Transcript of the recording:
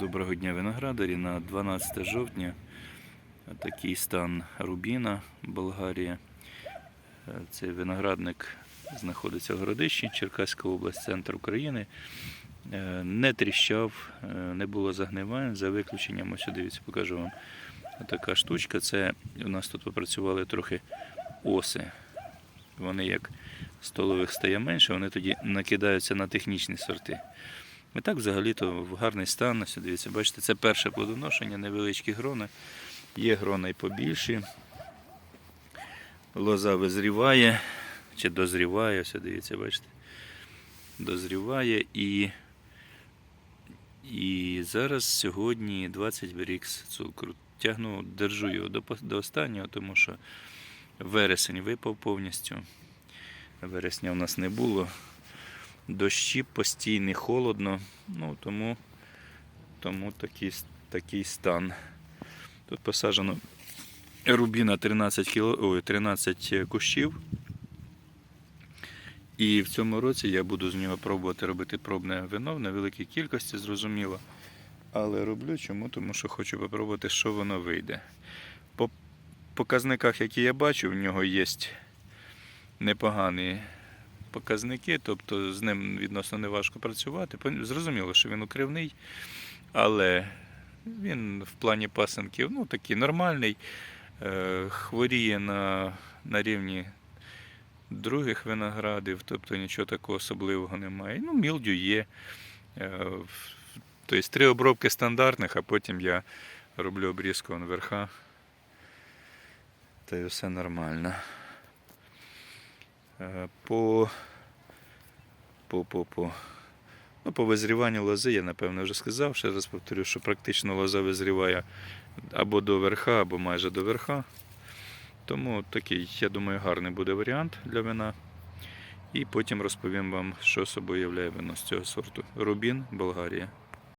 Доброго дня виноградарі. На 12 жовтня такий стан Рубіна, Болгарія. Е, Цей виноградник знаходиться в Городищі, Черкаська область, центр України. Е, Не тріщав, е, не було загнивань, за виключенням, ось дивіться, покажу вам така штучка. Це у нас тут попрацювали трохи оси. Вони як столових стає менше, вони тоді накидаються на технічні сорти. І так взагалі-то в гарний стан. Ось дивіться, бачите, це перше плодоношення, невеличкі грони. Є грона і побільші. Лоза визріває чи дозріває, ось дивіться, бачите. Дозріває і, і зараз сьогодні 20 брікс цукру. Тягну, держу його до, до останнього, тому що вересень випав повністю. Вересня у нас не було. Дощі постійні, холодно, ну тому, тому такий, такий стан. Тут посаджено рубіна 13, кіло, ой, 13 кущів. І в цьому році я буду з нього пробувати робити пробне вино в невеликій кількості, зрозуміло. Але роблю чому? Тому що хочу попробувати, що воно вийде. По показниках, які я бачу, в нього є непогані показники, тобто з ним відносно не важко працювати. Зрозуміло, що він укривний, але він в плані пасенків ну, такий нормальний, е, хворіє на, на рівні других виноградів, тобто нічого такого особливого немає. Ну, мілдю є. Е, Тобто три обробки стандартних, а потім я роблю обрізку верха. Та й все нормально. Е, По, по, по, по, ну, по визріванню лози я напевно вже сказав. Ще раз повторю, що практично лоза визріває або до верха, або майже до верха. Тому такий, я думаю, гарний буде варіант для вина. І потім розповім вам, що собою являє вино з цього сорту. Рубін, Болгарія.